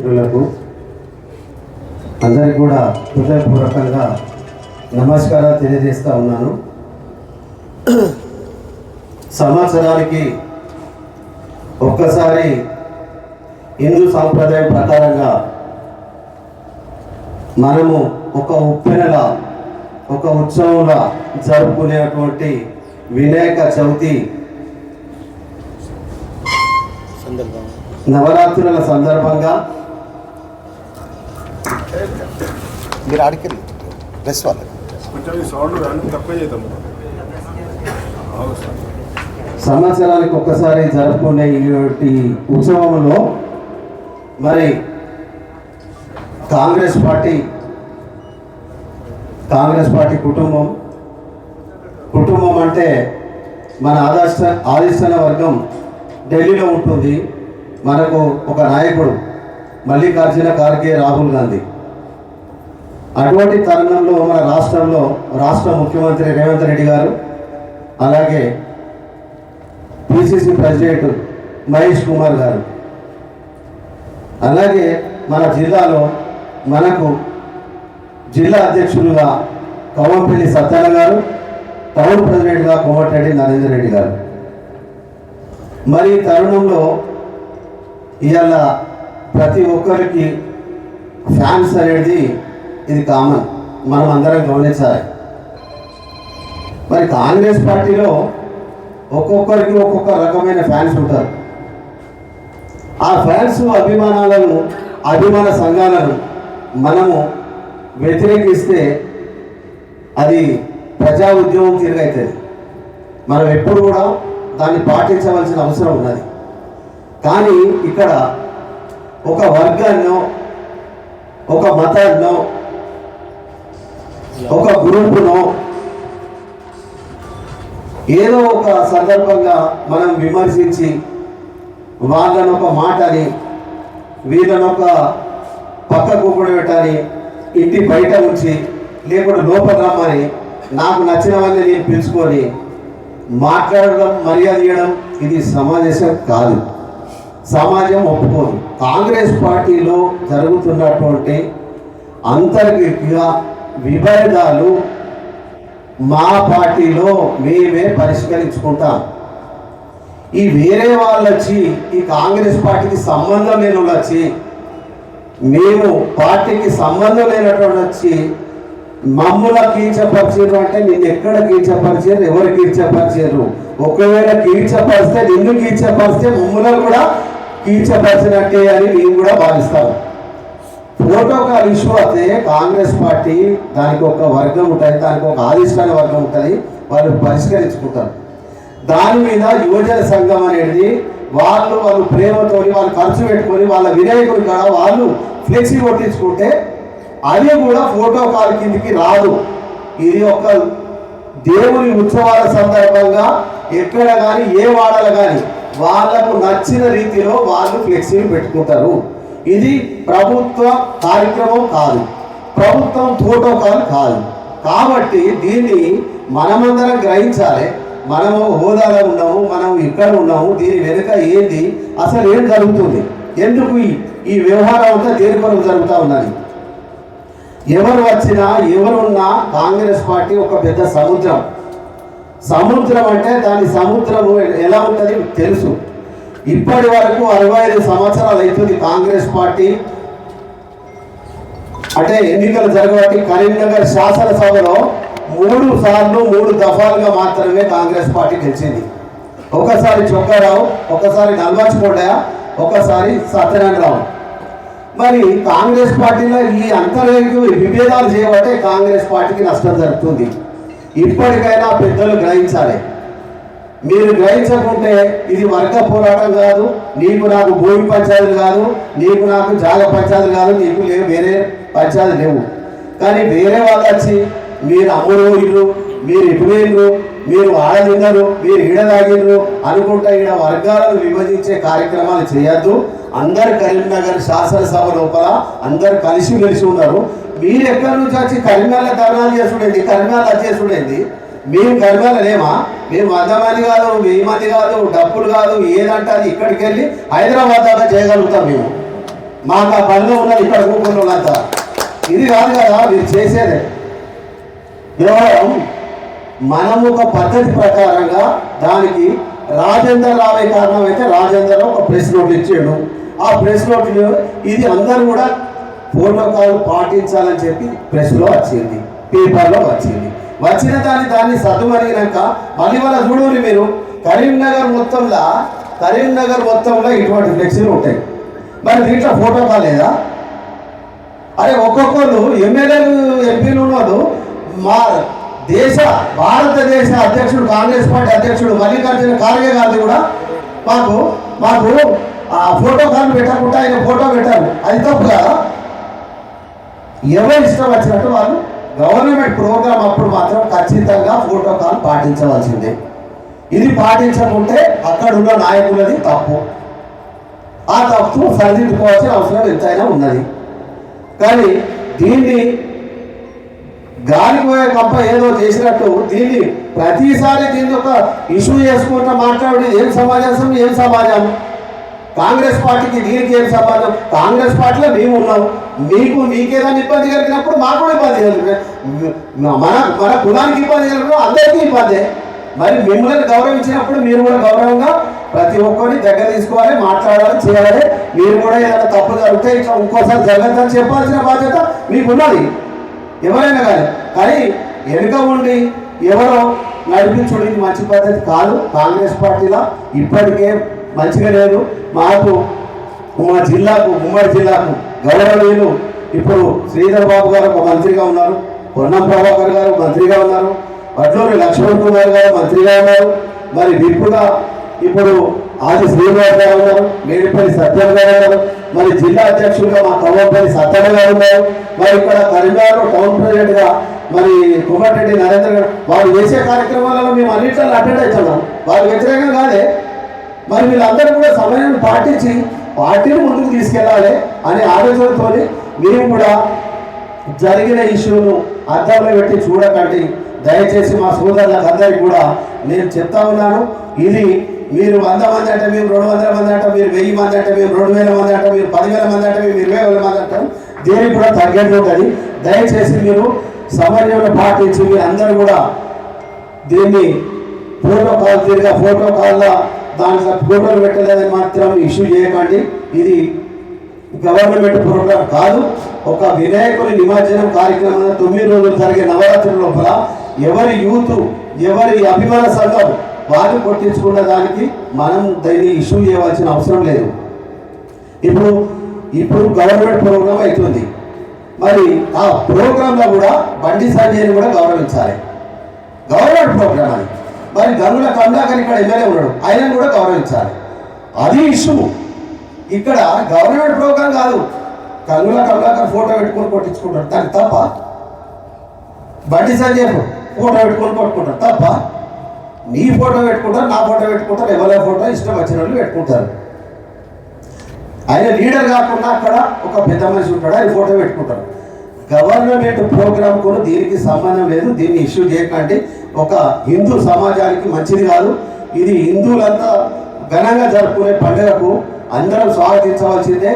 మిత్రులకు అందరికి కూడా హృదయపూర్వకంగా నమస్కారాలు తెలియజేస్తూ ఉన్నాను. సంవత్సరానికి ఒక్కసారి హిందూ సాంప్రదాయం ప్రకారంగా మనము ఒక ఉప్పెనల ఒక ఉత్సవంలా జరుపుకునేటువంటి వినాయక చవితి నవరాత్రుల సందర్భంగా మీరు ఆడికి ప్రెస్ వాళ్ళకి. సంవత్సరానికి ఒక్కసారి జరుపుకునే ఈ ఉత్సవంలో మరి కాంగ్రెస్ పార్టీ కాంగ్రెస్ పార్టీ కుటుంబం కుటుంబం అంటే మన ఆదర్శ ఆదిష్టన వర్గం ఢిల్లీలో ఉంటుంది. మనకు ఒక నాయకుడు మల్లికార్జున ఖార్గే రాహుల్ గాంధీ. అటువంటి తరుణంలో మన రాష్ట్రంలో రాష్ట్ర ముఖ్యమంత్రి రేవంత్ రెడ్డి గారు అలాగే పిసిసి ప్రెసిడెంట్ మహేష్ కుమార్ గారు అలాగే మన జిల్లాలో మనకు జిల్లా అధ్యక్షులుగా కవ్వంపల్లి సత్యాల గారు టౌన్ ప్రెసిడెంట్గా కోమటిరెడ్డి నరేందర్ రెడ్డి గారు. మరి ఈ తరుణంలో ఇవాళ ప్రతి ఒక్కరికి ఫ్యాన్స్ అనేది ఇది కామన్. మనం అందరం గమనించాలి. మరి కాంగ్రెస్ పార్టీలో ఒక్కొక్కరికి ఒక్కొక్క రకమైన ఫ్యాన్స్ ఉంటారు. ఆ ఫ్యాన్స్ అభిమానాలను అభిమాన సంఘాలను మనము వ్యతిరేకిస్తే అది ప్రజా ఉద్యమం తిరగవుతుంది మనం ఎప్పుడు కూడా దాన్ని పాటించవలసిన అవసరం ఉన్నది. కానీ ఇక్కడ ఒక వర్గాన్నో ఒక మతాన్నో ఒక గ్రూపునో ఏదో ఒక సందర్భంగా మనం విమర్శించి వాళ్ళని ఒక మాటని వీళ్ళని ఒక పక్కకు పెట్టాలి ఇంటి బయట ఉంచి లేకుండా లోపల రమ్మని నాకు నచ్చినవన్నీ నేను పిలుచుకొని మాట్లాడడం మర్యాద ఇవ్వడం ఇది సమావేశం కాదు. సమాజం ఒప్పుకోదు. కాంగ్రెస్ పార్టీలో జరుగుతున్నటువంటి అంతర్గత విభేదాలు మా పార్టీలో మేమే పరిష్కరించుకుంటాం. ఈ వేరే వాళ్ళు వచ్చి ఈ కాంగ్రెస్ పార్టీకి సంబంధం లేని వచ్చి మేము పార్టీకి సంబంధం లేనటువంటి వచ్చి మమ్ముల కీర్చపరిచారు అంటే నిన్ను ఎక్కడ కీర్చపరిచారు ఎవరు కీర్చపరిచారు ఒకవేళ కీర్చపరిస్తే నిన్ను కీర్చపరిస్తే మమ్ములను కూడా కీర్చపరిచినట్టే అని మేము కూడా భావిస్తాము ప్రోటోకాల్ ఇష్యూ అయితే కాంగ్రెస్ పార్టీ దానికి ఒక వర్గం ఉంటుంది దానికి ఒక ఆదిష్టాన వర్గం ఉంటుంది వాళ్ళు పరిష్కరించుకుంటారు. దాని మీద యువజన సంఘం అనేది వాళ్ళు వాళ్ళు ప్రేమతోని వాళ్ళు ఖర్చు పెట్టుకొని వాళ్ళ వినాయకుడి కాడ వాళ్ళు ఫ్లెక్సీ కొట్టించుకుంటే అది కూడా ఫోటో కాల్ కిందికి రాదు. ఇది ఒక దేవుని ఉత్సవాల సందర్భంగా ఎక్కడ కానీ ఏ వాడలు కానీ వాళ్ళకు నచ్చిన రీతిలో వాళ్ళు ఫ్లెక్సీలు పెట్టుకుంటారు. ఇది ప్రభుత్వ కార్యక్రమం కాదు. ప్రభుత్వం ప్రోటోకాల్ కాదు. కాబట్టి దీన్ని మనమందరం గ్రహించాలి. మనము హోదాలో ఉన్నాము మనం ఇక్కడ ఉన్నాము దీని వెనుక ఏంది? అసలు ఏం జరుగుతుంది? ఎందుకు ఈ వ్యవహారం అంతా దేని కొరకు జరుగుతూ ఉన్నది? ఎవరు వచ్చినా ఎవరున్నా కాంగ్రెస్ పార్టీ ఒక పెద్ద సముద్రం. సముద్రం అంటే దాని సముద్రం ఎలా ఉంటుంది? తెలుసు. ఇప్పటి వరకు అరవై ఐదు సంవత్సరాలు అవుతుంది కాంగ్రెస్ పార్టీ. అంటే ఎన్నికలు జరగబట్టి కరీంనగర్ శాసనసభలో మూడు సార్లు మూడు దఫాలుగా మాత్రమే కాంగ్రెస్ పార్టీ గెలిచింది. ఒకసారి చొక్కారావు ఒకసారి నల్వంచకోటయ్య ఒకసారి సత్యనారాయణరావు. మరి కాంగ్రెస్ పార్టీలో ఈ అంతర్వేగు విభేదాలు చేయబట్టే కాంగ్రెస్ పార్టీకి నష్టం జరుగుతుంది. ఇప్పటికైనా పెద్దలు గ్రహించాలి. మీరు గ్రహించకుంటే ఇది వర్గ పోరాటం కాదు నీకు నాకు భూమి పంచాయతీలు కాదు నీకు నాకు జాగ పంచాయతీలు కాదు నీకు లేవు వేరే పంచాయతీ లేవు. కానీ వేరే వాళ్ళు వచ్చి మీరు అమ్ముడు ఇల్లు మీరు ఇటువేళ్ళు మీరు ఆడదిన్నరు మీరు ఈడదాగిర్రు అనుకుంటా ఈడ వర్గాలను విభజించే కార్యక్రమాలు చేయొద్దు. అందరు కరీంనగర్ శాసనసభ లోపల అందరు కలిసి మెలిసి ఉన్నారు. మీరు ఎక్కడి నుంచి వచ్చి కరీంనగర్ ధర్నాలు చేసుడేంది కరీంనగర్ చేసుడేంది మేము కరిమేళ మేము వంద కాదు వెయ్యి మంది కాదు డబ్బులు కాదు ఏదంటే అది ఇక్కడికి వెళ్ళి హైదరాబాద్ దాకా చేయగలుగుతాం మేము. మాకు ఆ పనిలో ఉన్నది ఇక్కడ కూకున్న ఇది కాదు కదా మీరు చేసేదే. కేవలం మనం ఒక పద్ధతి ప్రకారంగా దానికి రాజేందర్ రావే కారణం అయితే రాజేందర్ ఒక ప్రెస్ నోట్ ఇచ్చాడు. ఆ ప్రెస్ నోట్ ఇది అందరూ కూడా ప్రోటోకాల్ పాటించాలని చెప్పి ప్రెస్లో వచ్చింది పేపర్లో వచ్చింది. వచ్చిన దాన్ని దాన్ని సద్దుమరిగినాక మళ్ళీ వాళ్ళ మీరు కరీంనగర్ మొత్తంలో కరీంనగర్ మొత్తంలో ఇటువంటి ఫ్లెక్సీలు ఉంటాయి. మరి దీంట్లో ఫోటో కాలేదా? అరే ఒక్కొక్కరు ఎమ్మెల్యేలు ఎంపీలు ఉన్నోళ్ళు మా దేశ భారతదేశ అధ్యక్షుడు కాంగ్రెస్ పార్టీ అధ్యక్షుడు మల్లికార్జున ఖార్గే గారిది కూడా మాకు మాకు ఆ ఫోటో కానీ పెట్టకుండా ఆయన ఫోటో పెట్టారు. అది తప్పు కదా? ఎవరు ఇష్టం వచ్చినట్టు వాళ్ళు గవర్నమెంట్ ప్రోగ్రామ్ అప్పుడు మాత్రం ఖచ్చితంగా ఫోటో కాల్ పాటించవలసిందే. ఇది పాటించకుంటే అక్కడ ఉన్న నాయకులది తప్పు. ఆ తప్పు సరిదిద్దుకోవాల్సిన అవసరం ఎంతైనా ఉన్నది. కానీ దీన్ని గాలిపోయే కంప ఏదో చేసినట్టు దీన్ని ప్రతిసారి దీన్ని ఒక ఇష్యూ చేసుకుంటూ మాట్లాడి ఏం సమాజం ఏం సమాజం? కాంగ్రెస్ పార్టీకి దీనికి ఏం సమాజం? కాంగ్రెస్ పార్టీలో మేము ఉన్నాం. మీకు మీకేదైనా ఇబ్బంది కలిగినప్పుడు మాకు కూడా ఇబ్బంది కలిగి మన మన కులానికి ఇబ్బంది కలిగినప్పుడు అందరికీ ఇబ్బందే. మరి మిమ్మల్ని గౌరవించినప్పుడు మీరు కూడా గౌరవంగా ప్రతి ఒక్కరిని దగ్గర తీసుకోవాలి మాట్లాడాలి చేయాలి. మీరు కూడా ఏదైనా తప్పు జరిగితే ఇట్లా ఇంకోసారి జరగద్దని చెప్పాల్సిన బాధ్యత మీకు ఉన్నది ఎవరైనా కానీ. కానీ వెనుక ఉండి ఎవరో నడిపించడం మంచి పద్ధతి కాదు. కాంగ్రెస్ పార్టీలో ఇప్పటికే మంచిగా లేదు. మాకు మా జిల్లాకు ఉమ్మడి జిల్లాకు గౌరవనీయులు ఇప్పుడు శ్రీధర్ బాబు గారు ఒక మంత్రిగా ఉన్నారు. పొన్నం ప్రభాకర్ గారు మంత్రిగా ఉన్నారు. వడ్లూరి లక్ష్మణ్ కుమార్ గారు మంత్రిగా ఉన్నారు. మరి విప్పుగా ఇప్పుడు ఆది శ్రీనివాస్ గారు ఉన్నారు. మేడిపల్లి సత్యం గారు ఉన్నారు. మరి జిల్లా అధ్యక్షులుగా మా కవ్వంపల్లి సత్యన గారు ఉన్నారు. మరి ఇక్కడ కరీంనగర్ టౌన్ ప్రెసిడెంట్గా మరి కుమారెడ్డి నరేంద్ర గారు వారు చేసే కార్యక్రమాలలో మేము అన్నింటిలో అటెండ్ అవుతున్నాం. వారు వ్యతిరేకం కాదే. మరి వీళ్ళందరూ కూడా సమయాన్ని పాటించి పార్టీని ముందుకు తీసుకెళ్ళాలి అనే ఆలోచనతో మేము కూడా జరిగిన ఇష్యూను అర్థంలో పెట్టి చూడకండి. దయచేసి మా సోదరులకు అందరికీ కూడా నేను చెప్తా ఉన్నాను. ఇది మీరు వంద మంది అంటే మేము రెండు వందల మంది అంటే మీరు వెయ్యి మంది అంటే మేము రెండు వేల మంది అంటే మీరు పదివేల మంది అంటే మేము ఇరవై వేల మంది అంటాం దేనికి కూడా తగ్గట్టు ఉంటుంది దయచేసి మీరు సమన్వయంలో పాటించి మీరు అందరూ కూడా దీన్ని ప్రోటోకాల్ తిరిగా ప్రోటోకాల్లో దాంట్లో ఫోటోలు పెట్టలేదని మాత్రం ఇష్యూ చేయకండి. ఇది గవర్నమెంట్ ప్రోగ్రాం కాదు. ఒక వినాయకుని నిమజ్జనం కార్యక్రమం తొమ్మిది రోజులు జరిగే నవరాత్రుల లోపల ఎవరి యూత్ ఎవరి అభిమాన సంఘం వాళ్ళు కొట్టించుకున్న దానికి మనం దీన్ని ఇష్యూ చేయవలసిన అవసరం లేదు. ఇప్పుడు ఇప్పుడు గవర్నమెంట్ ప్రోగ్రాం అవుతుంది. మరి ఆ ప్రోగ్రాంలో కూడా బండి సంజయ్ని కూడా గౌరవించాలి. గవర్నమెంట్ ప్రోగ్రాం అది. మరి గనుల కమలాకర్ ఇక్కడ ఎమ్మెల్యే ఉన్నాడు. ఆయనను కూడా గౌరవించాలి. అది ఇష్యూ ఇక్కడ గవర్నమెంట్ ప్రోగ్రాం కనుల గనుల కమలాకర్ ఫోటో పెట్టుకొని కొట్టించుకుంటారు దానికి తప్ప? బండి సంజయ్ ఫోటో పెట్టుకొని కొట్టుకుంటాడు. తప్ప? నీ ఫోటో పెట్టుకుంటారు నా ఫోటో పెట్టుకుంటారు ఎవరి ఫోటో ఇష్టం వచ్చిన వాళ్ళు పెట్టుకుంటారు. ఆయన లీడర్ కాకుండా అక్కడ ఒక పెద్ద మనిషి ఉంటాడు ఆయన ఫోటో పెట్టుకుంటారు గవర్నమెంట్ ప్రోగ్రామ్ కూడా దీనికి సంబంధం లేదు దీన్ని ఇష్యూ చేయకండి. ఒక హిందూ సమాజానికి మంచిది కాదు. ఇది హిందువులంతా ఘనంగా జరుపుకునే పండుగకు అందరం స్వాగతించవలసిందే.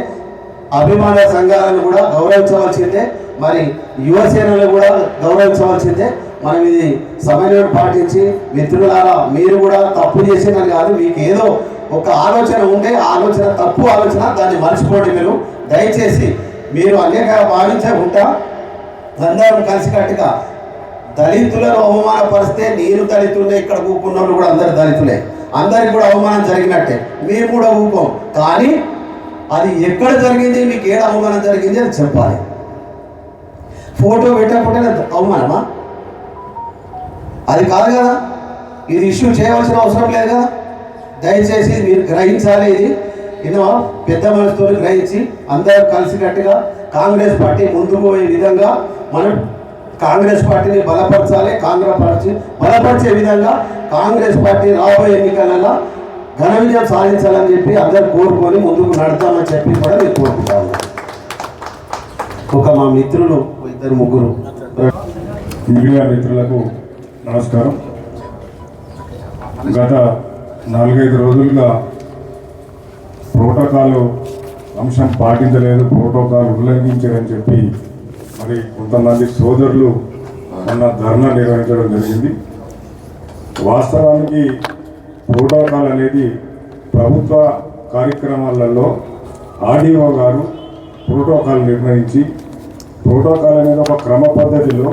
అభిమాన సంఘాలను కూడా గౌరవించవలసిందే. మరి యువసేనలు కూడా గౌరవించవలసిందే. మనం ఇది సమన్వయం పాటించి మిత్రులారా మీరు కూడా తప్పు చేసేదని కాదు మీకు ఏదో ఒక ఆలోచన ఉంటే ఆలోచన తప్పు ఆలోచన దాన్ని మర్చిపోండి మీరు. దయచేసి మీరు అనేక భావించే ఉంటా అందరం కలిసికట్టుగా. దళితులను అవమానపరిస్తే నేను దళితులే ఇక్కడ కూకున్న వాళ్ళు కూడా అందరు దళితులే. అందరికి కూడా అవమానం జరిగినట్టే. మీరు కూడా ఊకోం. కానీ అది ఎక్కడ జరిగింది? మీకు ఏడ అవమానం జరిగింది అని చెప్పాలి. ఫోటో పెట్టకపోతే అవమానమా? అది కాదు కదా. ఇది ఇష్యూ చేయవలసిన అవసరం లేదు కదా. దయచేసి మీరు గ్రహించాలి ఇది. ఇదో పెద్ద మనసుతో గ్రహించి అందరూ కలిసికట్టుగా కాంగ్రెస్ పార్టీ ముందుకు పోయే విధంగా మనం కాంగ్రెస్ పార్టీని బలపరచాలి కాంగ్రెస్ పార్టీ బలపరిచే విధంగా కాంగ్రెస్ పార్టీ రాబోయే ఎన్నికలలో ఘన విజయం సాధించాలని చెప్పి అందరు కోరుకొని ముందుకు నడతామని చెప్పి కూడా నేను కోరుకుంటాను ఒక మా మిత్రులు ఇద్దరు ముగ్గురు. మీడియా మిత్రులకు నమస్కారం. గత నాలుగైదు రోజులుగా ప్రోటోకాల్ అంశం పాటించలేదు ప్రోటోకాల్ ఉల్లంఘించారని చెప్పి మరి కొంతమంది సోదరులు మొన్న ధర్నా నిర్వహించడం జరిగింది. వాస్తవానికి ప్రోటోకాల్ అనేది ప్రభుత్వ కార్యక్రమాలలో ఆర్డీఓ గారు ప్రోటోకాల్ నిర్ణయించి ప్రోటోకాల్ అనేది ఒక క్రమ పద్ధతిలో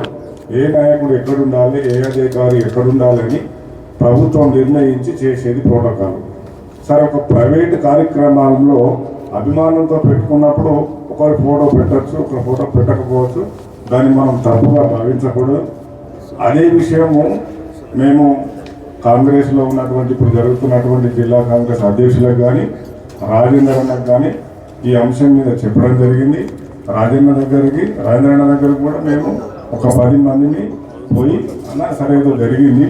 ఏ నాయకుడు ఎక్కడుండాలి ఏ అధికారి ఎక్కడుండాలని ప్రభుత్వం నిర్ణయించి చేసేది ప్రోటోకాల్. సరే ఒక ప్రైవేట్ కార్యక్రమాలలో అభిమానంతో పెట్టుకున్నప్పుడు ఒకరి ఫోటో పెట్టచ్చు ఒకరి ఫోటో పెట్టకపోవచ్చు దాన్ని మనం తప్పుగా భావించకూడదు. అదే విషయము మేము కాంగ్రెస్లో ఉన్నటువంటి ఇప్పుడు జరుగుతున్నటువంటి జిల్లా కాంగ్రెస్ అధ్యక్షులకు కానీ రాజేందర్ అన్నకు కానీ ఈ అంశం మీద చెప్పడం జరిగింది. రాజేంద్ర దగ్గరికి రాజేంద్ర అన్న కూడా మేము ఒక పది మందిని పోయి అన్న సరే ఏదో జరిగింది.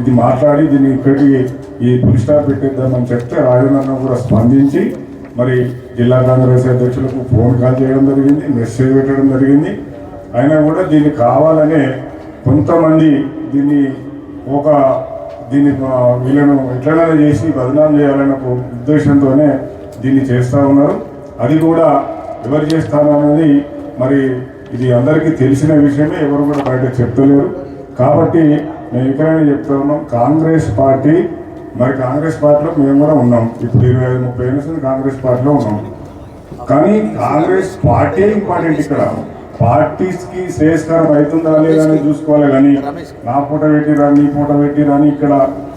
ఇది మాట్లాడి దీన్ని ఇక్కడికి ఈ ఫుల్ స్టాప్ పెట్టేద్దామని చెప్తే రాజేంద్రన్న కూడా స్పందించి మరి జిల్లా కాంగ్రెస్ అధ్యక్షులకు ఫోన్ కాల్ చేయడం జరిగింది మెసేజ్ పెట్టడం జరిగింది. అయినా కూడా దీన్ని కావాలనే కొంతమంది దీన్ని ఒక దీన్ని వీళ్ళను ఎట్లనైనా చేసి బదనాం చేయాలనే ఒక ఉద్దేశంతోనే దీన్ని చేస్తూ ఉన్నారు. అది కూడా ఎవరు చేస్తారు మరి ఇది అందరికీ తెలిసిన విషయమే ఎవరు కూడా బయట చెప్తలేరు. కాబట్టి మేము ఇక్కడైనా చెప్తా ఉన్నాం కాంగ్రెస్ పార్టీ మరి కాంగ్రెస్ పార్టీలో మేము కూడా ఉన్నాం. ఇప్పుడు ఇరవై ఐదు ముప్పై ఏళ్ళ కాంగ్రెస్ పార్టీలో ఉన్నాం. కానీ కాంగ్రెస్ పార్టీ ఇంపార్టెంట్ ఇక్కడ. పార్టీస్కి శ్రేయస్కరం అవుతుందా లేదా అని చూసుకోవాలి కానీ నా పూట పెట్టిరా నీ పూట పెట్టిరా అని ఇక్కడ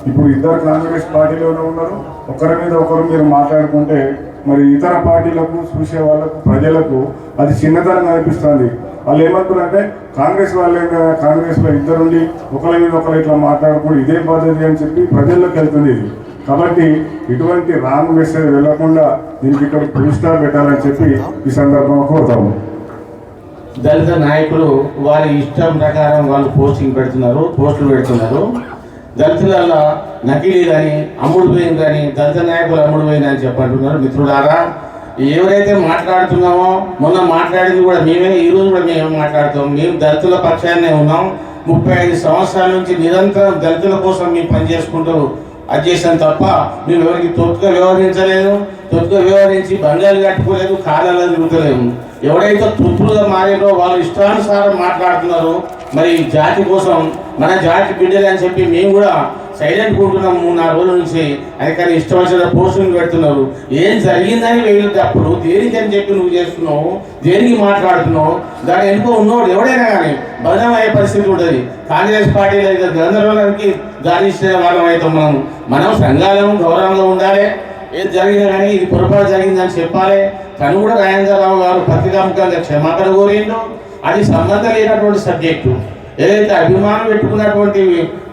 ఇప్పుడు ఇద్దరు కాంగ్రెస్ పార్టీలోనే ఉన్నారు. ఒకరి మీద ఒకరు మీరు మాట్లాడుకుంటే మరి ఇతర పార్టీలకు చూసే వాళ్ళకు ప్రజలకు అది చిన్నతనం అనిపిస్తుంది. వాళ్ళు ఏమంటారంటే కాంగ్రెస్ వాళ్ళే కదా, కాంగ్రెస్లో ఇద్దరుండి ఒకరి మీద ఒకరు ఇట్లా మాట్లాడుకుంటూ ఇదే పద్ధతి అని చెప్పి ప్రజల్లోకి వెళ్తుంది ఇది. కాబట్టి ఇటువంటి రాంగ్ మెసేజ్ వెళ్ళకుండా దీనికి ఇక్కడ స్టాప్ పెట్టాలని చెప్పి ఈ సందర్భంగా కోరుతాము. దళిత నాయకులు వారి ఇష్టం ప్రకారం వాళ్ళు పోస్టింగ్ పెడుతున్నారు పోస్టులు పెడుతున్నారు. దళితులలో నకిలీ కానీ అమ్ముడు పోయింది కానీ దళిత నాయకులు అమ్ముడు పోయింది అని చెప్పంటున్నారు. మిత్రులారా ఎవరైతే మాట్లాడుతున్నామో మొన్న మాట్లాడింది కూడా మేమే ఈ రోజు కూడా మేమే మాట్లాడుతాం. మేము దళితుల పక్షాన్నే ఉన్నాం. ముప్పై ఐదు సంవత్సరాల నుంచి నిరంతరం దళితుల కోసం మేము పనిచేసుకుంటూ అది చేసాం తప్ప మేము ఎవరికి తొత్తుగా వ్యవహరించలేదు. తొత్తుగా వ్యవహరించి బంగారు కట్టుకోలేదు కాలాలు తిరుగుతలేము. ఎవరైతే తుప్పులుగా మారారో వాళ్ళు ఇష్టానుసారం మాట్లాడుతున్నారు మరి జాతి కోసం మన జాతి బిడ్డలు అని చెప్పి మేము కూడా సైలెంట్ ఉంటున్నాం మూడు నాలుగు రోజుల నుంచి. అది కానీ ఇష్టం వచ్చిన పోస్టులు పెడుతున్నారు. ఏం జరిగిందని వేలు తప్పుడు దేనికి అని చెప్పి నువ్వు చేస్తున్నావు? దేనికి మాట్లాడుతున్నావు? దాని వెనుక ఉన్నోడు ఎవడైనా కానీ బలం అయ్యే పరిస్థితి ఉంటుంది. కాంగ్రెస్ పార్టీలో అయితే గందరగోళానికి దారి ఇచ్చిన వాళ్ళం అయితే మనం మనం సంఘాలను గౌరవంగా ఉండాలి. ఏది జరిగినా కానీ ఇది పొరపాటు జరిగిందని చెప్పాలి. తను కూడా రాజేంద్రరావు గారు పత్రికాముఖంగా క్షమాపణ కోరిండు అది సంబంధం లేనటువంటి సబ్జెక్టు. ఏదైతే అభిమానం పెట్టుకున్నటువంటి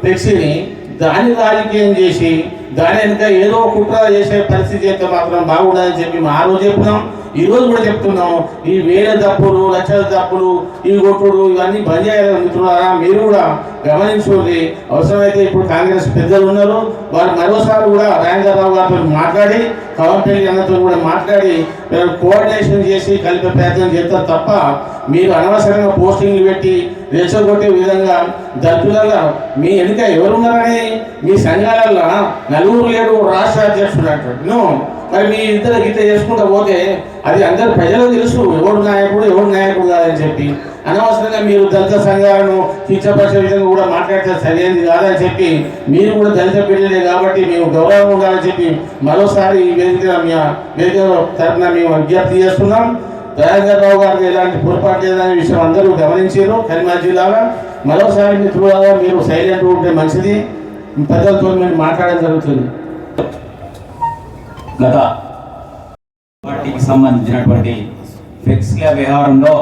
ఫ్లెక్సీని దాన్ని రాజకీయం చేసి దాని వెనుక ఏదో కుట్ర చేసే పరిస్థితి అయితే మాత్రం బాగుండదని చెప్పి మా ఆ రోజు చెప్పినాం ఈ రోజు కూడా చెప్తున్నాం ఈ వేల తప్పులు లక్షల తప్పులు ఈ కొట్టుడు ఇవన్నీ బంద్ చేయాలని మిత్రులారా మీరు కూడా గమనించుకోండి. అవసరమైతే ఇప్పుడు కాంగ్రెస్ పెద్దలు ఉన్నారు. వారు మరోసారి కూడా రాజేంద్రరావు గారితో మాట్లాడి కవంపల్లి అన్నతో కూడా మాట్లాడి కోఆర్డినేషన్ చేసి కలిపే ప్రయత్నం చేస్తారు తప్ప మీరు అనవసరంగా పోస్టింగ్లు పెట్టి రెచ్చగొట్టే విధంగా దళితులలో మీ వెనుక ఎవరున్నారని మీ సంఘాలలో నలుగురు లేడు రాష్ట్ర అధ్యక్షుడు అంటాడు మరి మీ ఇద్దరు గీత చేసుకుంటూ పోతే అది అందరు ప్రజలకు తెలుసు. ఎవడు నాయకుడు ఎవడు నాయకుడు కాదని చెప్పి. అనవసరంగా మీరు దళిత సంఘాలను కించపరిచే విధంగా కూడా మాట్లాడితే సరైనది కాదని చెప్పి మీరు కూడా దళిత బిడ్డలే కాబట్టి మేము గౌరవం ఉండాలని చెప్పి మరోసారి ఈ వేదిక మీ వేదిక తరఫున మేము విజ్ఞప్తి చేస్తున్నాం. దయాకర్ రావు గారికి ఎలాంటి పొరపాటు లేదనే విషయం అందరూ గమనించారు కరీంనగర్ జిల్లాలో. మరోసారి మిత్రులాగా మీరు సైలెంట్ ఉంటే మంచిది. పెద్దలతో మీరు మాట్లాడడం జరుగుతుంది. గత పార్టీకి సంబంధించినటువంటి ఫ్లెక్స్ల వ్యవహారంలో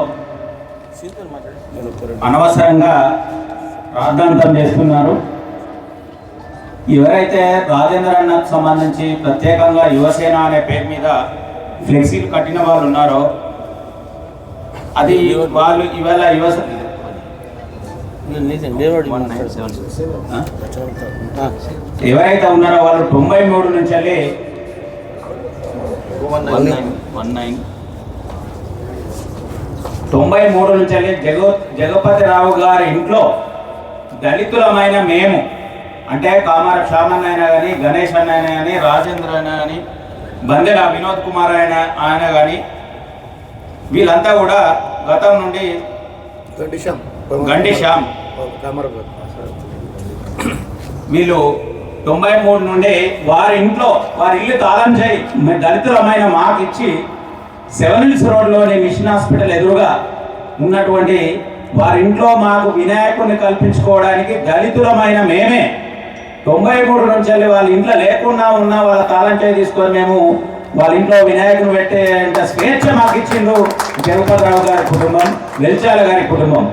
అనవసరంగా రాద్ధాంతం చేస్తున్నారు ఎవరైతే రాజేంద్ర అన్నకు సంబంధించి ప్రత్యేకంగా యువసేన అనే పేరు మీద ఫ్లెక్సీలు కట్టిన వాళ్ళు ఉన్నారో అది వాళ్ళు ఇవాళ యువస ఆ? ఎవరైతే ఉన్నారో వాళ్ళు తొంభై మూడు నుంచి వెళ్ళి వన్ నైన్ తొంభై మూడు నుంచి జగ జగపతి రావు గారి ఇంట్లో దళితులమైన మేము అంటే కామార శ్యామన్ అయినా కానీ గణేష్ అన్న అయినా కానీ రాజేంద్ర అయినా కానీ బందెల వినోద్ కుమార్ ఆయన ఆయన కానీ వీళ్ళంతా కూడా గతం నుండి గండి శ్యామ్ వీళ్ళు తొంభై మూడు నుండి వారి ఇంట్లో వారి ఇల్లు తాళం చేయి. దళితులమైన మాకు ఇచ్చి సెవెన్ హిల్స్ రోడ్లోని మిషన్ హాస్పిటల్ ఎదురుగా ఉన్నటువంటి వారి ఇంట్లో మాకు వినాయకుడిని కల్పించుకోవడానికి దళితులమైన మేమే తొంభై మూడు నుంచి వెళ్ళి వాళ్ళ ఇంట్లో లేకుండా ఉన్న వాళ్ళ తాళం చేయి తీసుకొని మేము వాళ్ళ ఇంట్లో వినాయకుని పెట్టేంత స్వేచ్ఛ మాకు ఇచ్చిండు జగపతిరావు గారి కుటుంబం వెల్చాల గారి కుటుంబం.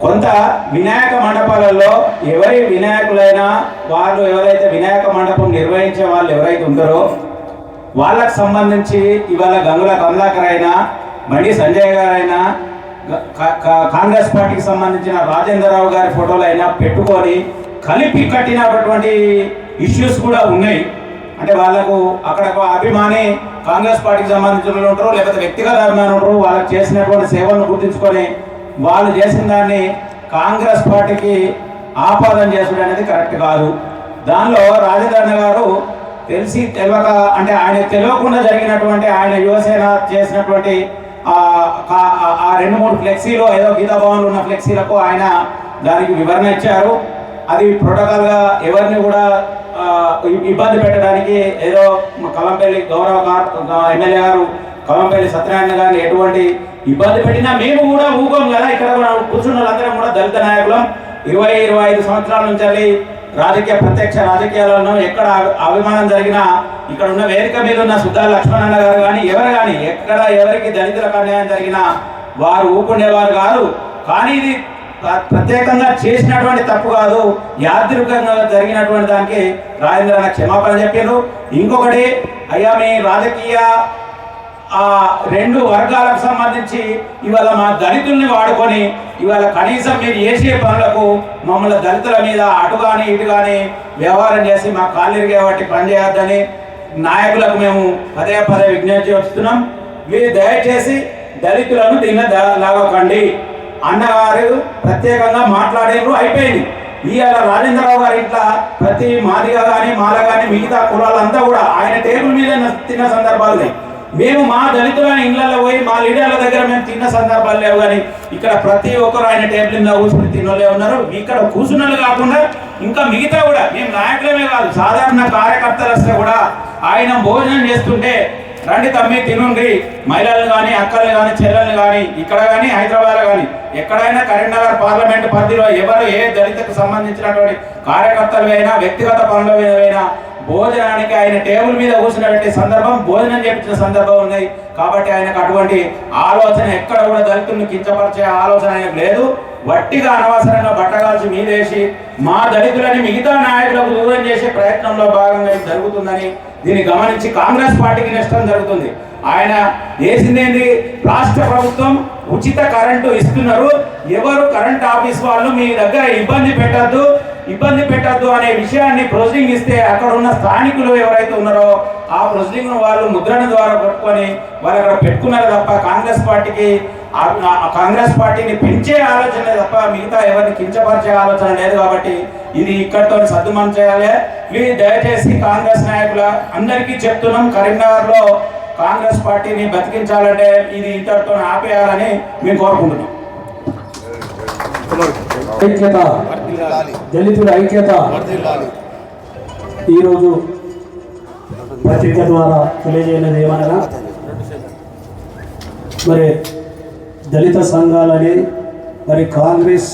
కొంత వినాయక మండపాలలో ఎవరి వినాయకులైనా వాళ్ళు ఎవరైతే వినాయక మండపం నిర్వహించే వాళ్ళు ఎవరైతే ఉంటారో వాళ్ళకు సంబంధించి ఇవాళ గంగుల కమలాకర్ అయినా బండి సంజయ్ గారు అయినా కా- కా- కాంగ్రెస్ పార్టీకి సంబంధించిన రాజేంద్రరావు గారి ఫోటోలు అయినా పెట్టుకొని కలిపి కట్టినటువంటి ఇష్యూస్ కూడా ఉన్నాయి. అంటే వాళ్ళకు అక్కడ అభిమాని కాంగ్రెస్ పార్టీకి సంబంధించిన ఉంటారు లేకపోతే వ్యక్తిగత అభిమానులు ఉంటారు వాళ్ళకి చేసినటువంటి సేవలను గుర్తించుకొని వాళ్ళు చేసిన దాన్ని కాంగ్రెస్ పార్టీకి ఆపాదన చేసుడు అనేది కరెక్ట్ కాదు. దానిలో రాజధాని గారు తెలిసి తెలియక అంటే ఆయన తెలియకుండా జరిగినటువంటి ఆయన యువసేన చేసినటువంటి ఆ రెండు మూడు ఫ్లెక్సీలు ఏదో గీతాభవన్లు ఉన్న ఫ్లెక్సీలకు ఆయన దానికి వివరణ ఇచ్చారు. అది ప్రోటోకాల్గా ఎవరిని కూడా ఇబ్బంది పెట్టడానికి ఏదో కలంపల్లి గౌరవ ఎమ్మెల్యే గారు కలంపల్లి సత్యనారాయణ గారిని ఎటువంటి ఇబ్బంది పెట్టినా మేము కూడా ఊగం కదా. ఇక్కడ కూర్చున్న వాళ్ళందరం కూడా దళిత నాయకులం. ఇరవై ఇరవై ఐదు సంవత్సరాల నుంచి రాజకీయ ప్రత్యక్ష రాజకీయాలను ఎక్కడ అభిమానం జరిగినా ఇక్కడ ఉన్న వేదిక మీద ఉన్న సుద్దాల లక్ష్మణ గారు కానీ ఎవరు కానీ ఎక్కడ ఎవరికి దళితులకు అన్యాయం జరిగినా వారు ఊపుండేవారు కాదు. కానీ ఇది ప్రత్యేకంగా చేసినటువంటి తప్పు కాదు. యాదృకంగా జరిగినటువంటి దానికి రాజేంద్ర క్షమాపణ చెప్పారు ఇంకొకటి అయ్యా మీ రాజకీయ ఆ రెండు వర్గాలకు సంబంధించి ఇవాళ మా దళితుల్ని వాడుకొని ఇవాళ కనీసం మీరు చేసే పనులకు మమ్మల్ని దళితుల మీద అటు కానీ ఇటు కానీ వ్యవహారం చేసి మా కాళ్ళిరిగే వాటి పనిచేయొద్దని నాయకులకు మేము పదే పదే విజ్ఞప్తి చేస్తున్నాం. మీరు దయచేసి దళితులను దీన్ని లాగకండి. అన్నగారు ప్రత్యేకంగా మాట్లాడేరు అయిపోయింది. ఇవాళ రాజేంద్రరావు గారి ఇంట్లో ప్రతి మాదిగా కానీ మాల కానీ మిగతా కులాలంతా కూడా ఆయన టేబుల్ మీద తిన్న సందర్భాలు ఉన్నాయి. మేము మా దళితులైన ఇళ్ళలో పోయి మా లీడర్ల దగ్గర మేము తిన్న సందర్భాలు లేవు కానీ ఇక్కడ ప్రతి ఒక్కరు ఆయన టేబుల్ మీద కూర్చుని తినలే ఉన్నారు. ఇక్కడ కూర్చున్నలు కాకుండా ఇంకా మిగతా కూడా మేము నాయకులమే కాదు సాధారణ కార్యకర్తలు వస్తే కూడా ఆయన భోజనం చేస్తుంటే రండి తమ్మి తినుండ్రి మహిళలు కానీ అక్కలు కానీ చెల్లెలు కానీ ఇక్కడ కానీ హైదరాబాద్ కానీ ఎక్కడైనా కరీంనగర్ పార్లమెంట్ పరిధిలో ఎవరు ఏ దళితకు సంబంధించినటువంటి కార్యకర్తలు అయినా వ్యక్తిగత పనుల మీద అయినా భోజనానికి ఆయన టేబుల్ మీద కూర్చున్నటువంటి సందర్భం భోజనం చేపించిన సందర్భం ఉన్నాయి. కాబట్టి ఆయనకు అటువంటి ఆలోచన ఎక్కడ కూడా దళితులను కించపరిచే ఆలోచన ఆయనకు లేదు. వట్టిగా అనవసరంగా బట్టగాల్చి మీదేసి మా దళితులని మిగతా నాయకులకు దూరం చేసే ప్రయత్నంలో భాగంగా జరుగుతుందని దీన్ని గమనించి కాంగ్రెస్ పార్టీకి నష్టం జరుగుతుంది. ఆయన వేసిందేంటి రాష్ట్ర ప్రభుత్వం ఉచిత కరెంటు ఇస్తున్నారు. ఎవరు కరెంట్ ఆఫీస్ వాళ్ళు మీ దగ్గర ఇబ్బంది పెట్టద్దు. ఇబ్బంది పెట్టద్దు అనే విషయాన్ని ప్రొసీడింగ్ ఇస్తే అక్కడ ఉన్న స్థానికులు ఎవరైతే ఉన్నారో ఆ ప్రొసీడింగ్ వాళ్ళు ముద్రణ ద్వారా పట్టుకొని వాళ్ళు అక్కడ పెట్టుకున్నారు తప్ప కాంగ్రెస్ పార్టీకి ఆ- కాంగ్రెస్ పార్టీని పెంచే ఆలోచన తప్ప మిగతా ఎవరిని కించపరిచే ఆలోచన లేదు కాబట్టి ఇది ఇక్కడితో సర్దుమని చేయాలి. ప్లీజ్ దయచేసి కాంగ్రెస్ నాయకుల అందరికీ చెప్తున్నాం కరీంనగర్లో కాంగ్రెస్ పార్టీని బతికించాలంటే ఇది ఇతరుతో ఆపేయాలని మేము కోరుకుంటున్నాం. ఐక్యత దళితుల ఐక్యత. ఈరోజు పత్రిక ద్వారా తెలియజేయనది ఏమనగా? మరి దళిత సంఘాలని మరి కాంగ్రెస్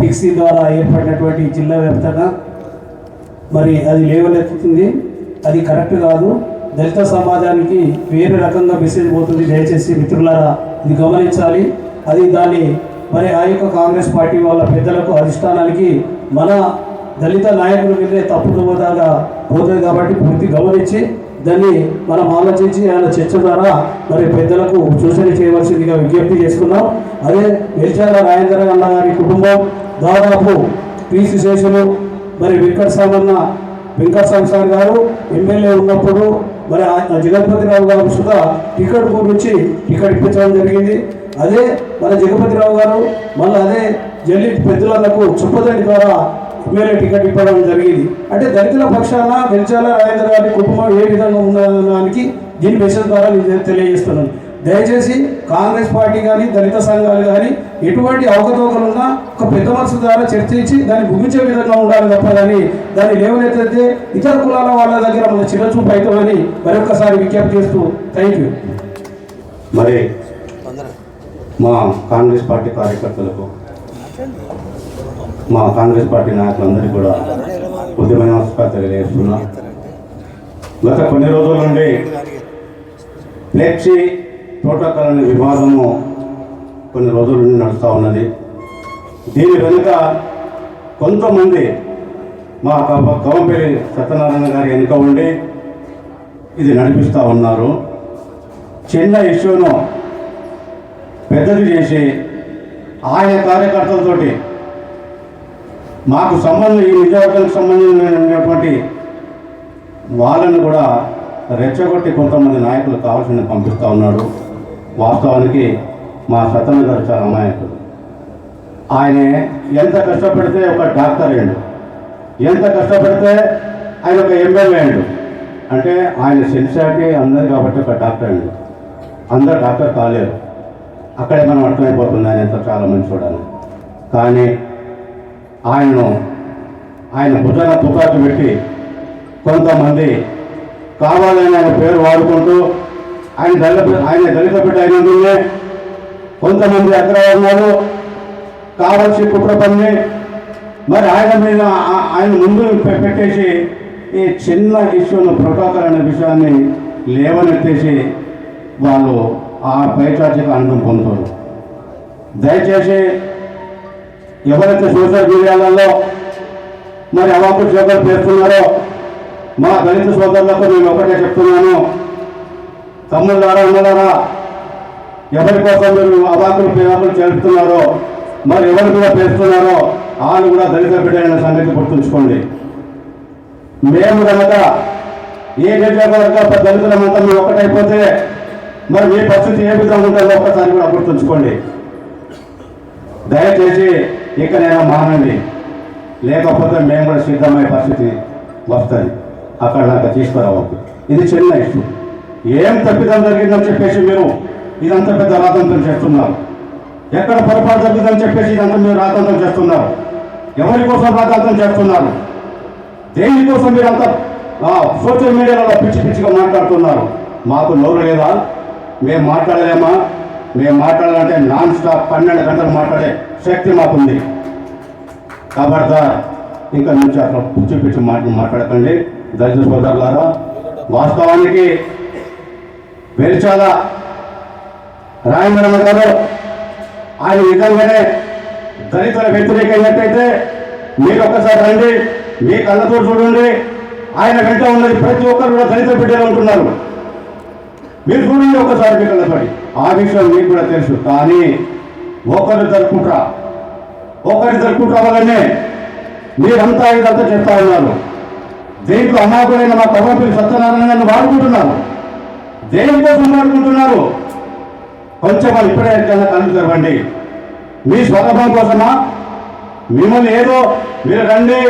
ఫిక్సీ ద్వారా ఏర్పడినటువంటి జిల్లా వ్యాప్తంగా మరి అది లేవనెత్తుతుంది అది కరెక్ట్ కాదు. దళిత సమాజానికి వేరే రకంగా మెసేజ్ పోతుంది. దయచేసి మిత్రులారా ఇది గమనించాలి. అది దాన్ని మరి ఆ యొక్క కాంగ్రెస్ పార్టీ వాళ్ళ పెద్దలకు అధిష్టానానికి మన దళిత నాయకుల మీదే తప్పుదోవదాగా పోతుంది కాబట్టి పూర్తి గమనించి దాన్ని మనం ఆలోచించి ఆయన చర్చ ద్వారా మరి పెద్దలకు సూచన చేయవలసిందిగా విజ్ఞప్తి చేసుకున్నాం అదే వెల్చాల రాజేంద్ర అన్న గారి కుటుంబం దాదాపు పీసీ శేషులు మరి వెంకట సామన్న వెంకట సాంసార్ గారు ఎమ్మెల్యే ఉన్నప్పుడు మరి ఆ జగన్పతిరావు గారు సుధా టికెట్ గురించి టికెట్ ఇప్పించడం జరిగింది. అదే మన జగపతిరావు గారు మళ్ళీ అదే జల్లి పెద్దలకు చుప్పదండి ద్వారా ఎమ్మెల్యే టికెట్ ఇవ్వడం జరిగింది. అంటే దళితుల పక్షాన వెంచాల రాజేంద్ర గారి కుటుంబం ఏ విధంగా ఉన్నదానికి దీని మెసేజ్ ద్వారా నేను తెలియజేస్తున్నాను. దయచేసి కాంగ్రెస్ పార్టీ కానీ దళిత సంఘాలు కానీ ఎటువంటి అవకతవకలున్నా ఒక పెద్ద మనసు ద్వారా చర్చించి దాన్ని ముగించే విధంగా ఉండాలి తప్ప కానీ దాన్ని లేవనెత్తితే ఇతర కులాల వాళ్ళ దగ్గర మన చిరచూపు అవుతామని మరొకసారి విజ్ఞప్తి చేస్తూ థ్యాంక్ యూ మరి మా కాంగ్రెస్ పార్టీ కార్యకర్తలకు మా కాంగ్రెస్ పార్టీ నాయకులందరికీ కూడా ఉద్యమైన నమస్కారం తెలియజేస్తున్నా. గత కొన్ని రోజుల నుండి ఫ్లెక్సీ ప్రోటోకాల్ వివాదము కొన్ని రోజుల నుండి నడుస్తూ ఉన్నది. దీని వెనుక కొంతమంది మా కవంపేరి సత్యనారాయణ గారి వెనుక ఉండి ఇది నడిపిస్తూ ఉన్నారు. చిన్న ఇష్యూను పెద్దది చేసి ఆయన కార్యకర్తలతోటి మాకు సంబంధం ఈ నియోజకవర్గానికి సంబంధించినటువంటి వాళ్ళను కూడా రెచ్చగొట్టి కొంతమంది నాయకులు కావాల్సిన పంపిస్తూ ఉన్నాడు. వాస్తవానికి మా సత్యన గారు చాలా అమాయకుడు ఆయన ఎంత కష్టపడితే ఒక డాక్టర్ అయ్యాడు. ఎంత కష్టపడితే ఆయన ఒక ఎంఎల్ఏ అయ్యాడు. అంటే ఆయన సిన్సియారిటీ అందరు కాబట్టి ఒక డాక్టర్ అయ్యాడు. అందరు డాక్టర్ కాలేరు. అక్కడే మనం అర్థమైపోతుంది ఆయన ఎంత చాలా మంచివాడని. కానీ ఆయనను ఆయన భుజాన తుపాకు పెట్టి కొంతమంది కావాలని ఆయన పేరు వాడుకుంటూ ఆయన దళిత ఆయన దళిత బిడ్డ అయినందునే కొంతమంది అగ్రవర్ణాలు కావలసి కుట్ర పని మరి ఆయన మీద ఆయన ముందు పెట్టేసి ఈ చిన్న ఇష్యూను ప్రోటోకాల్ అనే విషయాన్ని లేవనెత్తేసి వాళ్ళు ఆ పైచాచిక ఆనందం పొందుతారు దయచేసి ఎవరైతే సోషల్ మీడియాలలో మరి అవాకు చేపలు చేస్తున్నారో మా దళిత సోదరులకు నేను ఒకటే చెప్తున్నాను. తమ్ముళ్ళారా అన్నలారా ఎవరి కోసం మీరు అవాకులు పేదలు చేస్తున్నారో మరి ఎవరు కూడా పేరుస్తున్నారో వాళ్ళు కూడా దళిత బిడ్డ సంగతి గుర్తుంచుకోండి. మేము కనుక ఏ నియోజకవర్గ దళితులమంతా మేము ఒక్కటైపోతే మరి మీ పరిస్థితి ఏ విధంగా ఉంటుందో ఒక్కసారి కూడా గుర్తుంచుకోండి దయచేసి ఇకనైనా మానండి లేకపోతే మేము కూడా సిద్ధమయ్యే పరిస్థితి వస్తుంది. అక్కడ నాకు తీసుకురావద్దు. ఇది చిన్న ఇష్యూ. ఏం తప్పిదం జరిగిందని చెప్పేసి మీరు ఇదంతా పెద్ద రాతంత్రం చేస్తున్నారు. ఎక్కడ పొరపాటు జరిగిందని చెప్పేసి ఇదంతా మీరు రాతంత్రం చేస్తున్నారు. ఎవరి కోసం రాతంత్రం చేస్తున్నారు? దేనికోసం మీరంతా సోషల్ మీడియాలో పిచ్చి పిచ్చిగా మాట్లాడుతున్నారు? మాకు నోరు లేదా? మేము మాట్లాడలేమా? మేము మాట్లాడాలంటే నాన్ స్టాప్ పన్నెండు గంటలు మాట్లాడే శక్తి మాకుంది. కాబట్టి ఇంకా నుంచి అట్లా పిచ్చి పిచ్చి మాట మాట్లాడకండి. దళిత సోదరులారా వాస్తవానికి వెలిచాల రాయమరమ్మ గారు ఆయన విధంగానే దళితుల వ్యతిరేకమైనట్టయితే మీరు ఒక్కసారి రండి మీ కళ్ళతో చూడండి. ఆయన వెంట ఉన్నది ప్రతి ఒక్కరు కూడా దళిత బిడ్డలు అంటున్నారు మీరు చూడండి ఒక్కసారి మీ ఆ విషయం మీకు కూడా తెలుసు. కానీ ఒకరు జరుపుకుంటా ఒకరి జరుపుకుంటా వల్లనే మీరంతా ఇదంతా చెప్తా ఉన్నారు. దేంట్లో అమాయకులైన మా కవ్వంపల్లి సత్యనారాయణ వాడుకుంటున్నారు. దేనికోసం వాడుకుంటున్నారు కొంచెం ఇప్పుడే కన్నా కళ్ళు తెరవండి. మీ స్వలాభం కోసమా? మిమ్మల్ని ఏదో మీరు రండి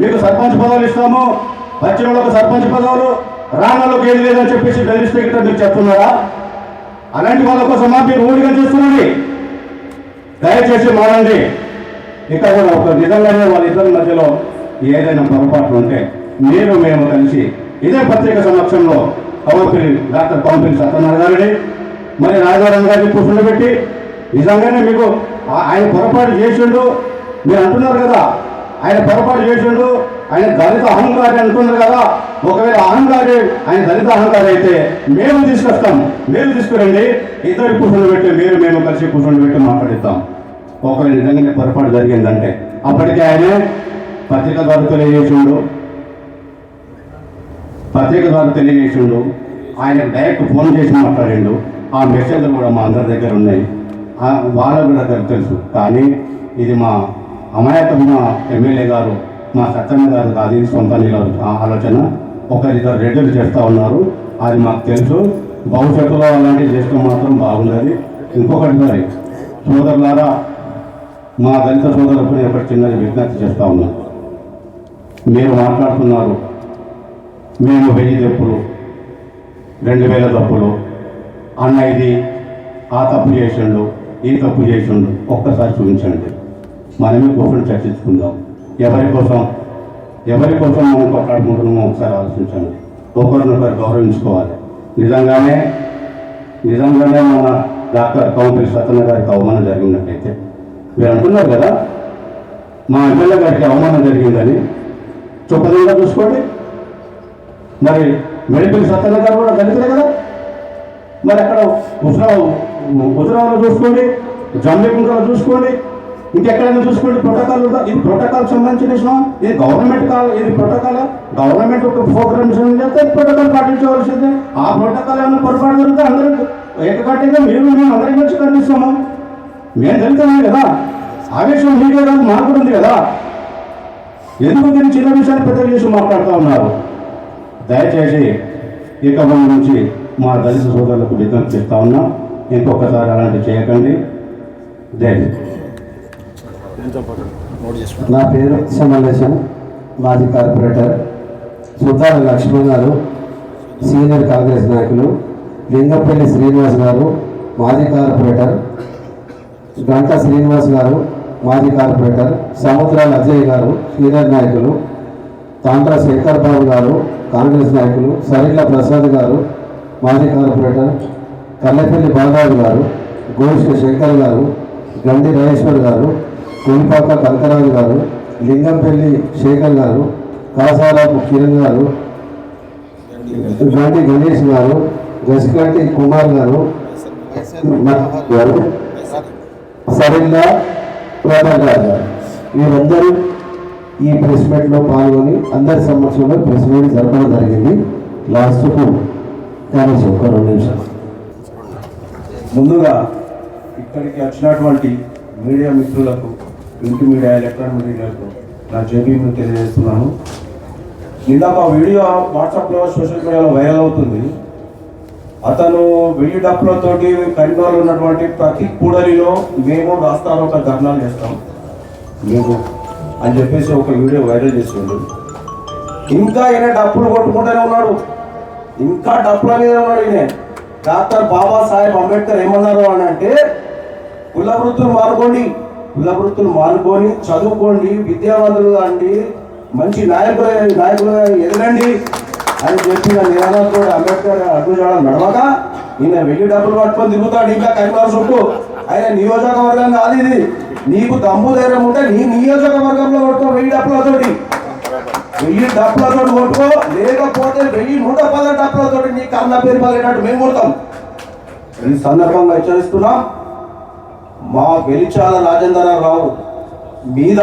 మీకు సర్పంచ్ పదవులు ఇస్తాము. పశ్చిమలో సర్పంచ్ పదవులు. రాణాలకు ఏం లేదని చెప్పేసి బెదిరిస్తే గిట్ట మీరు చెప్తున్నారా? అలాంటి వాళ్ళ కోసం మీరు ఊడిగా చేస్తున్నది దయచేసి మానండి ఇంకా కూడా ఒక నిజంగానే వాళ్ళిద్దరి మధ్యలో ఏదైనా పొరపాట్లు ఉంటే మీరు మేము కలిసి ఇదే పత్రిక సమక్షంలో కవంపిల్లి డాక్టర్ కవంపిల్లి సత్యనారాయణ గారిని మరి రాజారాం గారిని కూర్చుండబెట్టి నిజంగానే మీకు ఆయన పొరపాటు చేసిండు. మీరు అంటున్నారు కదా. ఆయన పొరపాటు చేసిండు. ఆయన దళిత అహంకారి అంటున్నారు కదా. ఒకవేళ అహంకారి ఆయన దళిత అహంకారి అయితే మేము తీసుకొస్తాం. మీరు తీసుకురండి. ఇద్దరు కూర్చొని పెట్టి మీరు మేము కలిసి కూర్చొని పెట్టి మాట్లాడిస్తాం ఒకవేళ నిజంగానే పొరపాటు జరిగిందంటే అప్పటికే ఆయనే పత్రిక ద్వారా తెలియజేసిండు. పత్రిక ద్వారా తెలియజేసిండు. ఆయన డైరెక్ట్ ఫోన్ చేసి మాట్లాడిండు. ఆ మెసేజ్లు కూడా మా అందరి దగ్గర ఉన్నాయి. వాళ్ళకు కూడా తెలుసు. కానీ ఇది మా అమాయకమైన ఎమ్మెల్యే గారు మా సత్యన్న గారు కాదు సొంత ఆ ఆలోచన. ఒకరిద్దరు రెడ్డిలు చేస్తూ ఉన్నారు. అది మాకు తెలుసు. భవిష్యత్తులో అలాంటివి చేస్తే మాత్రం బాగుండదు. ఇంకొకటి మరి సోదరులారా మా దళిత సోదరులకు నేను ఒక చిన్నది విజ్ఞప్తి చేస్తూ ఉన్నాను మీరు మాట్లాడుతున్నారు. మేము వెయ్యి తప్పులు రెండు వేల తప్పులు అన్న ఇది ఆ తప్పు చేసిండు ఈ తప్పు చేసిండు ఒక్కసారి చూపించండి. మనమే కూర్చొని చర్చించుకుందాం. ఎవరి కోసం? ఎవరి కోసం మనం కొట్లాడుకుంటున్నామో ఒకసారి ఆలోచించండి. ఒకరినొకరు గౌరవించుకోవాలి. నిజంగానే నిజంగానే మన డాక్టర్ కౌంపల్లి సత్యన గారికి అవమానం జరిగినట్టయితే మీరు అంటున్నారు కదా మా ఎమ్మెల్యే గారికి అవమానం జరిగిందని చొప్పదంగా చూసుకోండి. మరి మెడిపల్ సత్యన గారు కూడా దళితులే కదా? మరి అక్కడ ఉసరావు ఉసరావులో చూసుకోండి జమ్మికుంటలో చూసుకోండి. ఇంకెక్కడైనా చూసుకోండి ప్రోటోకాల్ ఉందా? ఇది ప్రోటోకాల్ సంబంధించిన విషయం ఇది గవర్నమెంట్ కాల్ ఇది ప్రోటోకాల్ గవర్నమెంట్ ఒక ప్రోగ్రామ్ చేస్తే ప్రోటోకాల్ పాటించవలసిందే. ఆ ప్రోటోకాల్ ఏమైనా పొరపాటు జరిగితే అందరూ ఏకకాటిగా మేము మేము అందరం కలిసి ఖండిస్తాము. మేము తెలుస్తామే కదా? ఆవేశం మీకే కాదు మాకు కూడా ఉంది కదా? ఎందుకు దీన్ని చిన్న విషయాన్ని పెద్ద చేసి మాట్లాడుతూ ఉన్నారు? దయచేసి ఇక మన నుంచి మా దళిత సోదరులకు విజ్ఞప్తి చేస్తా ఉన్నాం. ఇంకొకసారి అలాంటి చేయకండి. జై నా పేరు సమలేశం మాజీ కార్పొరేటర్. సుతార లక్ష్మణ్ గారు సీనియర్ కాంగ్రెస్ నాయకులు. లింగపల్లి శ్రీనివాస్ గారు మాజీ కార్పొరేటర్. గంట శ్రీనివాస్ గారు మాజీ కార్పొరేటర్. సముద్రాల అజయ్ గారు సీనియర్ నాయకులు. తాండ్ర శంకర్ బాబు గారు కాంగ్రెస్ నాయకులు. సరిల్ల ప్రసాద్ గారు మాజీ కార్పొరేటర్. కల్లెపల్లి బాలరాజు గారు గోష్ శంకర్ గారు గండి రాజేశ్వర్ గారు కొలిపాక కనకరాజు గారు లింగంపల్లి శేఖర్ గారు కాసారాపు కిరణ్ గారు గాంధీ గణేష్ గారు గసికాటి కుమార్ గారు గారు సరిల్లా ప్రభాకర్ గారు వీరందరూ ఈ ప్రెస్ మీట్లో పాల్గొని అందరి సమక్షంలో ప్రెస్ మీట్ జరపడం జరిగింది. లాస్ట్కు కనీసం ఒక రెండు నిమిషాలు. ముందుగా ఇక్కడికి వచ్చినటువంటి మీడియా మిత్రులకు ప్రింట్ మీడియా ఎలక్ట్రానిక్ మీడియాకు నా జేబీని తెలియజేస్తున్నాను. ఇందాక ఆ వీడియో వాట్సాప్లో సోషల్ మీడియాలో వైరల్ అవుతుంది. అతను వెయ్యి డప్పులతోటి కరీంనగర్లో ఉన్నటువంటి ప్రతి కూడలిలో మేము రాస్తాను ఒక ధర్నాలు చేస్తాం. మేము అని చెప్పేసి ఒక వీడియో వైరల్ చేసిండు. ఇంకా ఈయన డప్పులు కొట్టుకుంటూనే ఉన్నాడు. ఇంకా డప్పుల మీద ఉన్నాడు ఈయన. డాక్టర్ బాబాసాహెబ్ అంబేద్కర్ ఏమన్నారు అని అంటే కుల వృత్తులు మారుకోండి కులవృత్తులు మానుకొని చదువుకోండి విద్యావంతులు అండి మంచి నాయకులు నాయకులు ఎదగండి అని చెప్పిన నినాదంతో అంబేద్కర్ అడుగుజాడ నడవక ఈయన వెయ్యి డబ్బులు పట్టుకొని తిరుగుతాడు. ఇంకా కరీంనగర్ చుట్టూ ఆయన నియోజకవర్గం కాదు ఇది. నీకు దమ్ము ధైర్యం ఉంటే నీ నియోజకవర్గంలో కొట్టుకో వెయ్యి డబ్బులతోటి. వెయ్యి డబ్బులతో కొట్టుకో లేకపోతే వెయ్యి నూట పది డబ్బులతోటి నీ కన్న పేరు పలినట్టు మేము కొడతాం. ఈ సందర్భంగా హెచ్చరిస్తున్నాం. మా వెలిచాల రాజేంద్రరావు మీద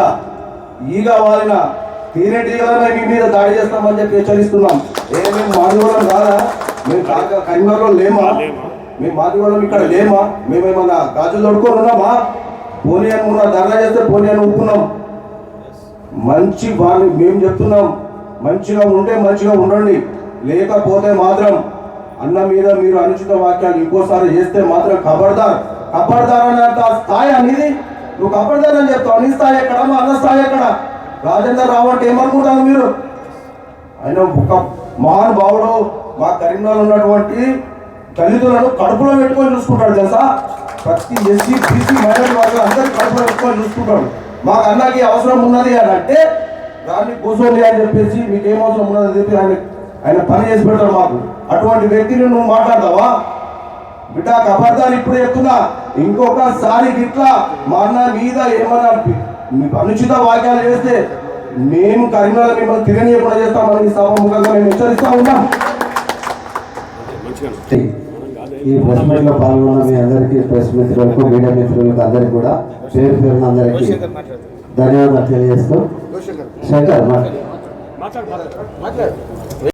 ఈగ వారిన తేనెటీగలమే మీ మీద దాడి చేస్తామని చెప్పి హెచ్చరిస్తున్నాం. ఏ మేము మాదిగోళం కాదా? మేము కరీంనగర్లో లేమా? మేము మాదిగోళం ఇక్కడ లేమా? మేమేమన్నా గాజులు తొడుకొని ఉన్నామా? పోనీ అని ఉన్న ధర్నా చేస్తే పోనీ అని ఊపుకున్నాం. మంచి వాళ్ళు మేము చెప్తున్నాం. మంచిగా ఉంటే మంచిగా ఉండండి. లేకపోతే మాత్రం అన్న మీద మీరు అనుచిత వాక్యాలు ఇంకోసారి చేస్తే మాత్రం ఖబర్దార్ ఖబర్దార్ స్థాయి అనేది నువ్వు ఖబర్దార్ అని చెప్తావు. నీ స్థాయి ఎక్కడ? మా అన్న స్థాయి ఎక్కడ? రాజేందర్ రావు అంటే ఏమనుకుంటారు మీరు? ఆయన ఒక మహానుభావుడు మా కరీంనగర్ ఉన్నటువంటి దళితులను కడుపులో పెట్టుకొని చూసుకుంటాడు తెలుసా? ప్రతి ఎస్సీ బీసీ మైనారిటీ వాళ్ళు అందరి కడుపులో పెట్టుకొని చూసుకుంటాడు. మాకు అన్నకి అవసరం ఉన్నది అని అంటే దాన్ని కూర్చోండి అని చెప్పేసి మీకు ఏం అవసరం ఉన్నది అని చెప్పి ఆయన ఆయన పని చేసి పెడతాడు మాకు. అటువంటి వ్యక్తిని నువ్వు మాట్లాడతావా? బిడ్డ కబర్దార్ ఇప్పుడు చెప్తున్నా. ఇంకొకసారి ఇట్లా మా అన్న మీద ఏమన్నా అనుచిత వాక్యాలు చేస్తే మేము కరీంనగర్ మిమ్మల్ని తిరగనీయకుండా చేస్తామని సభాముఖంగా మేము హెచ్చరిస్తా ఉన్నాం. ఈ ప్రెస్ మీట్లో పాల్గొన్న మీ అందరికీ ప్రెస్ మిత్రులకు మీడియా మిత్రులకు అందరికీ కూడా పేరు పేరున అందరికీ ధన్యవాదాలు తెలియజేస్తూ శంకర్ మాట్లాడు.